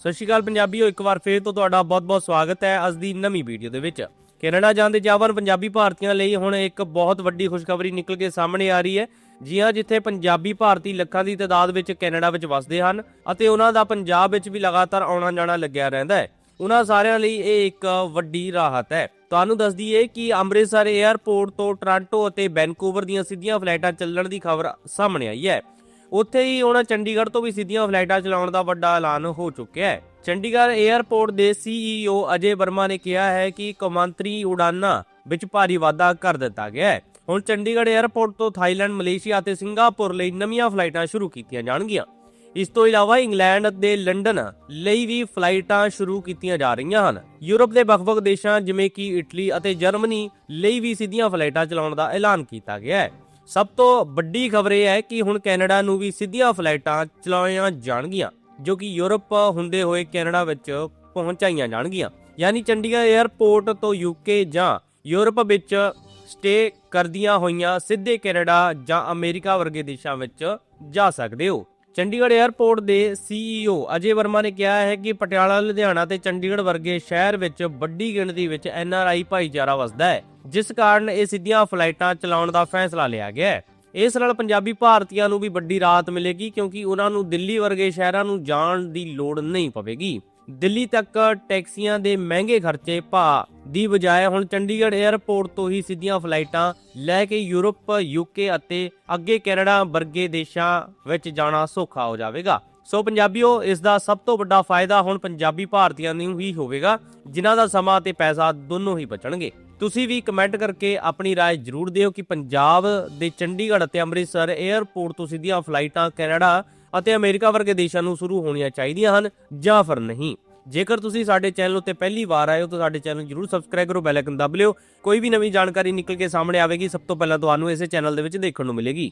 ਸਤਿ ਸ਼੍ਰੀ ਅਕਾਲ ਪੰਜਾਬੀਓ, ਇੱਕ ਵਾਰ ਫੇਰ ਤੋਂ ਤੁਹਾਡਾ ਬਹੁਤ-ਬਹੁਤ ਸਵਾਗਤ ਹੈ ਅੱਜ ਦੀ ਨਵੀਂ ਵੀਡੀਓ ਦੇ ਵਿੱਚ। ਕੈਨੇਡਾ ਜਾਂਦੇ ਜਾਵਨ ਪੰਜਾਬੀ ਭਾਰਤੀਆਂ ਲਈ ਹੁਣ ਇੱਕ ਬਹੁਤ ਵੱਡੀ ਖੁਸ਼ਖਬਰੀ ਨਿਕਲ ਕੇ ਸਾਹਮਣੇ ਆ ਰਹੀ ਹੈ ਜੀ ਹਾਂ ਜਿੱਥੇ ਪੰਜਾਬੀ ਭਾਰਤੀ ਲੱਖਾਂ ਦੀ ਤਾਦਾਦ ਵਿੱਚ ਕੈਨੇਡਾ ਵਿੱਚ ਵਸਦੇ ਹਨ ਅਤੇ ਉਹਨਾਂ ਦਾ ਪੰਜਾਬ ਵਿੱਚ ਵੀ ਲਗਾਤਾਰ ਆਉਣਾ ਜਾਣਾ ਲੱਗਿਆ ਰਹਿੰਦਾ ਹੈ। ਉਹਨਾਂ ਸਾਰਿਆਂ ਲਈ ਇਹ ਇੱਕ ਵੱਡੀ ਰਾਹਤ ਹੈ। ਤੁਹਾਨੂੰ ਦੱਸ ਦਈਏ ਕਿ ਅੰਮ੍ਰਿਤਸਰ 에ਅਰਪੋਰਟ ਤੋਂ ਟੋਰਾਂਟੋ ਅਤੇ ਵੈਨਕੂਵਰ ਦੀਆਂ ਸਿੱਧੀਆਂ ਫਲਾਈਟਾਂ ਚੱਲਣ ਦੀ ਖਬਰ ਸਾਹਮਣੇ ਆਈ ਹੈ। ਉੱਥੇ ਹੀ ਹੁਣ ਚੰਡੀਗੜ੍ਹ ਤੋਂ ਵੀ ਸਿੱਧੀਆਂ ਫਲਾਈਟਾਂ ਚਲਾਉਣ ਦਾ ਵੱਡਾ ਐਲਾਨ ਹੋ ਚੁੱਕਿਆ ਹੈ। ਚੰਡੀਗੜ੍ਹ 에ਅਰਪੋਰਟ ਦੇ ਸੀਈਓ ਅਜੇ ਵਰਮਾ ਨੇ ਕਿਹਾ ਹੈ ਕਿ ਕੌਮਾਂਤਰੀ ਉਡਾਨਾਂ ਵਿੱਚ ਭਾਰੀ ਵਾਧਾ ਕਰ ਦਿੱਤਾ ਗਿਆ ਹੈ। ਹੁਣ ਚੰਡੀਗੜ੍ਹ 에ਅਰਪੋਰਟ ਤੋਂ ਥਾਈਲੈਂਡ, ਮਲੇਸ਼ੀਆ ਅਤੇ ਸਿੰਗਾਪੁਰ ਲਈ ਨਵੀਆਂ ਫਲਾਈਟਾਂ ਸ਼ੁਰੂ ਕੀਤੀਆਂ ਜਾਣਗੀਆਂ। ਇਸ ਤੋਂ ਇਲਾਵਾ ਇੰਗਲੈਂਡ ਅਤੇ ਲੰਡਨ ਲਈ ਵੀ ਫਲਾਈਟਾਂ ਸ਼ੁਰੂ ਕੀਤੀਆਂ ਜਾ ਰਹੀਆਂ ਹਨ। ਯੂਰਪ ਦੇ ਵੱਖ-ਵੱਖ ਦੇਸ਼ਾਂ ਜਿਵੇਂ ਕਿ ਇਟਲੀ ਅਤੇ ਜਰਮਨੀ ਲਈ ਵੀ ਸਿੱਧੀਆਂ ਫਲਾਈਟਾਂ ਚਲਾਉਣ ਦਾ ਐਲਾਨ ਕੀਤਾ ਗਿਆ ਹੈ। ਸਭ ਤੋਂ ਵੱਡੀ ਖਬਰ ਇਹ ਹੈ ਕਿ ਹੁਣ ਕੈਨੇਡਾ ਨੂੰ ਵੀ ਸਿੱਧੀਆਂ ਫਲਾਈਟਾਂ ਚਲਾਈਆਂ ਜਾਣਗੀਆਂ, ਜੋ ਕਿ ਯੂਰਪ ਹੁੰਦੇ ਹੋਏ ਕੈਨੇਡਾ ਵਿੱਚ ਪਹੁੰਚਾਈਆਂ ਜਾਣਗੀਆਂ। ਯਾਨੀ ਚੰਡੀਗੜ੍ਹ 에ਅਰਪੋਰਟ ਤੋਂ ਯੂਕੇ ਜਾਂ ਯੂਰਪ ਵਿੱਚ ਸਟੇ ਕਰਦੀਆਂ ਹੋਈਆਂ ਸਿੱਧੇ ਕੈਨੇਡਾ ਜਾਂ ਅਮਰੀਕਾ ਵਰਗੇ ਦੇਸ਼ਾਂ ਵਿੱਚ ਜਾ ਸਕਦੇ ਹੋ। ਚੰਡੀਗੜ੍ਹ 에ਅਰਪੋਰਟ ਦੇ ਸੀਈਓ ਅਜੇ ਵਰਮਾ ਨੇ ਕਿਹਾ ਹੈ ਕਿ ਪਟਿਆਲਾ, ਲੁਧਿਆਣਾ ਤੇ ਚੰਡੀਗੜ੍ਹ ਵਰਗੇ ਸ਼ਹਿਰ ਵਿੱਚ ਵੱਡੀ ਗਿਣਤੀ ਵਿੱਚ ਐਨਆਰਆਈ ਭਾਈਚਾਰਾ ਵਸਦਾ ਹੈ, ਜਿਸ ਕਾਰਨ ਇਹ ਸਿੱਧੀਆਂ ਫਲਾਈਟਾਂ ਚਲਾਉਣ ਦਾ ਫੈਸਲਾ ਲਿਆ ਗਿਆ ਹੈ। ਇਸ ਨਾਲ ਪੰਜਾਬੀ ਭਾਰਤੀਆਂ ਨੂੰ ਵੀ ਵੱਡੀ ਰਾਹਤ ਮਿਲੇਗੀ ਕਿਉਂਕਿ ਉਹਨਾਂ ਨੂੰ ਦਿੱਲੀ ਵਰਗੇ ਸ਼ਹਿਰਾਂ ਨੂੰ ਜਾਣ ਦੀ ਲੋੜ ਨਹੀਂ ਪਵੇਗੀ। ਦਿੱਲੀ ਤੱਕ ਟੈਕਸੀਆਂ ਦੇ ਮਹਿੰਗੇ ਖਰਚੇ ਭਾ ਦੀ ਬਜਾਏ ਹੁਣ ਚੰਡੀਗੜ੍ਹ 에ਅਰਪੋਰਟ ਤੋਂ ਹੀ ਸਿੱਧੀਆਂ ਫਲਾਈਟਾਂ ਲੈ ਕੇ ਯੂਰਪ, ਯੂਕੇ ਅਤੇ ਅੱਗੇ ਕੈਨੇਡਾ ਵਰਗੇ ਦੇਸ਼ਾਂ ਵਿੱਚ ਜਾਣਾ ਸੌਖਾ ਹੋ ਜਾਵੇਗਾ। ਸੋ ਪੰਜਾਬੀਓ, ਇਸ ਦਾ ਸਭ ਤੋਂ ਵੱਡਾ ਫਾਇਦਾ ਹੁਣ ਪੰਜਾਬੀ ਭਾਰਤੀਆਂ ਨੂੰ ਹੀ ਹੋਵੇਗਾ, ਜਿਨ੍ਹਾਂ ਦਾ ਸਮਾਂ ਤੇ ਪੈਸਾ ਦੋਨੋਂ ਹੀ ਬਚਣਗੇ। ਤੁਸੀਂ ਵੀ ਕਮੈਂਟ ਕਰਕੇ ਆਪਣੀ رائے ਜ਼ਰੂਰ ਦਿਓ ਕਿ ਪੰਜਾਬ ਦੇ ਚੰਡੀਗੜ੍ਹ ਅਤੇ ਅੰਮ੍ਰਿਤਸਰ 에ਅਰਪੋਰਟ ਤੋਂ ਸਿੱਧੀਆਂ ਫਲਾਈਟਾਂ ਕੈਨੇਡਾ ਅਤੇ ਅਮਰੀਕਾ ਵਰਗੇ ਦੇਸ਼ਾਂ ਨੂੰ ਸ਼ੁਰੂ ਹੋਣੀਆਂ ਚਾਹੀਦੀਆਂ ਹਨ ਜਾਂ ਫਿਰ ਨਹੀਂ। ਜੇਕਰ ਤੁਸੀਂ ਸਾਡੇ ਚੈਨਲ ਉੱਤੇ ਪਹਿਲੀ ਵਾਰ ਆਏ ਹੋ ਤਾਂ ਸਾਡੇ ਚੈਨਲ ਜਰੂਰ ਸਬਸਕ੍ਰਾਈਬ ਕਰੋ, ਬੈਲ ਆਈਕਨ ਦਬ ਲਿਓ। ਕੋਈ ਵੀ ਨਵੀਂ ਜਾਣਕਾਰੀ ਨਿਕਲ ਕੇ ਸਾਹਮਣੇ ਆਵੇਗੀ, ਸਭ ਤੋਂ ਪਹਿਲਾਂ ਤੁਹਾਨੂੰ ਇਸੇ ਚੈਨਲ ਦੇ ਵਿੱਚ ਦੇਖਣ ਨੂੰ ਮਿਲੇਗੀ।